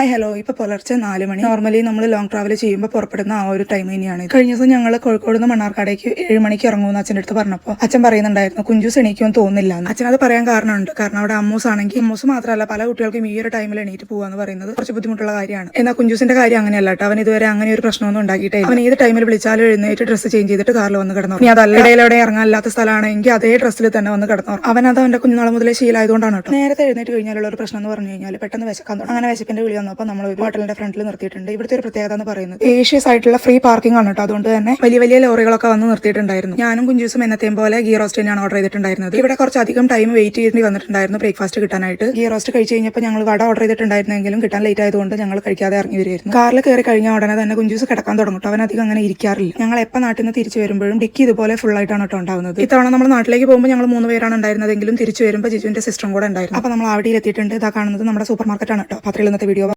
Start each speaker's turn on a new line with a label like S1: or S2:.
S1: Hi hello. ഇപ്പൊ പുലർച്ചെ നാല് മണി. നോർമലി നമ്മൾ ലോങ് ട്രാവൽ ചെയ്യുമ്പോൾ പുറപ്പെടുന്ന ആ ഒരു ടൈം തന്നെയാണ്. കഴിഞ്ഞ ദിവസം ഞങ്ങൾ കോഴിക്കോട് നിന്ന് മണ്ണാർക്കാടേക്ക് ഏഴ് മണിക്ക് ഇറങ്ങുമെന്ന് അച്ഛന്റെ അടുത്ത് പറഞ്ഞപ്പോൾ അച്ഛൻ പറയുന്നുണ്ടായിരുന്നു കുഞ്ചൂസ് എണീക്കുമെന്ന് തോന്നില്ല അച്ഛൻ അത് പറയാൻ കാരണമുണ്ട്. കാരണം അവിടെ അമ്മൂസ് ആണെങ്കിൽ അമ്മൂസ് മാത്രമല്ല പല കുട്ടികൾക്കും ഈ ഒരു ടൈമിൽ എണീറ്റ് പോകാന്ന് പറയുന്നത് കുറച്ച് ബുദ്ധിമുട്ടുള്ള കാര്യമാണ്. എന്നാൽ കുഞ്ചൂസിന്റെ കാര്യം അങ്ങനെയല്ല കേട്ടോ. അവൻ ഇതുവരെ അങ്ങനെ ഒരു പ്രശ്നമൊന്നും ഉണ്ടാക്കിയിട്ടേ അവൻ ഏത് ടൈമിൽ വിളിച്ചാലും എഴുന്നേറ്റ് ഡ്രസ്സ് ചേഞ്ച് ചെയ്തിട്ട് കാറിൽ വന്ന് കിടന്നു ഇനി അതല്ല. ഇടയിലെവിടെ ഇറങ്ങാനില്ലാത്ത സ്ഥലമാണെങ്കിൽ അതേ ഡ്രസ്സിൽ തന്നെ വന്ന് കിടന്നു അവൻ അത് അവന്റെ കുഞ്ഞുനാളെ മുതലേ ശീലമായതുകൊണ്ടാണ് കേട്ടോ. നേരത്തെ എഴുന്നേറ്റ് കഴിഞ്ഞാലുള്ള ഒരു പ്രശ്നം എന്ന് പറഞ്ഞു കഴിഞ്ഞാൽ പെട്ടെന്ന് വിശക്കാൻ തുടങ്ങും. അങ്ങനെ വിശപ്പിന്റെ വിളി വന്നപ്പോൾ നമ്മൾ ഒരു ഹോട്ടലിന്റെ ഫ്രണ്ടിൽ നിർത്തിയിട്ടുണ്ട്. ഇവിടുത്തെ ഒരു പ്രത്യേകത എന്ന് പറയുന്നത് ഏഷ്യസ് ആയിട്ടുള്ള ഫ്രീ പാർക്കിംഗ് ആണ് കേട്ടോ. അതുകൊണ്ട് തന്നെ വലിയ വലിയ ലോറികളൊക്കെ വന്ന് നിർത്തിയിട്ടുണ്ടായിരുന്നു. ഞാനും കുഞ്ചൂസും എന്നത്തെയും പോലെ ഗീ തന്നെയാണ് ഓർഡർ ചെയ്തിട്ടുണ്ടായിരുന്നത്. ഇവിടെ കുറച്ചധികം ടൈം വെയിറ്റ് ചെയ്യേണ്ടി വന്നിട്ടുണ്ടായിരുന്നു ബ്രേക്ക്ഫാസ്റ്റ് കിട്ടാനായിട്ട്. ഗീ റോസ്റ്റ് കഴിച്ച് കഴിഞ്ഞപ്പോൾ ഞങ്ങൾ വട ഓർഡർ ചെയ്തിട്ടുണ്ടായിരുന്നെങ്കിലും കിട്ടാൻ ലേറ്റ് ആയതുകൊണ്ട് ഞങ്ങൾ കഴിക്കാതെ ഇറങ്ങി വരുമായിരുന്നു കാറിൽ കയറി കഴിഞ്ഞ ഉടനെ തന്നെ കുഞ്ചൂസ് കിടക്കാൻ തുടങ്ങും അവൻ അധികം അങ്ങനെ ഇരിക്കാറില്ല. ഞങ്ങൾ എപ്പോൾ നാട്ടിൽ നിന്ന് തിരിച്ചു വരുമ്പോഴും ഡിക്കി ഇതുപോലെ ഫുൾ ആയിട്ടാണ് കേട്ടോ ഉണ്ടാവുന്നത്. ഇത്തവണ നമ്മൾ നാട്ടിലേക്ക് പോകുമ്പോൾ ഞങ്ങൾ മൂന്ന് പേരാണ് ഉണ്ടായിരുന്നതെങ്കിലും തിരിച്ചു വരുമ്പോൾ ജിജുവിന്റെ സിസ്റ്ററും കൂടെ ഉണ്ടായിരുന്നു. അപ്പോൾ നമ്മൾ അവിടെ എത്തിയിട്ടുണ്ട്. ഇതാ കാണുന്നത് നമ്മുടെ സൂപ്പർ മാർക്കറ്റാണ് കേട്ടോ. പത്രയിൽ ഇന്നത്തെ വീഡിയോ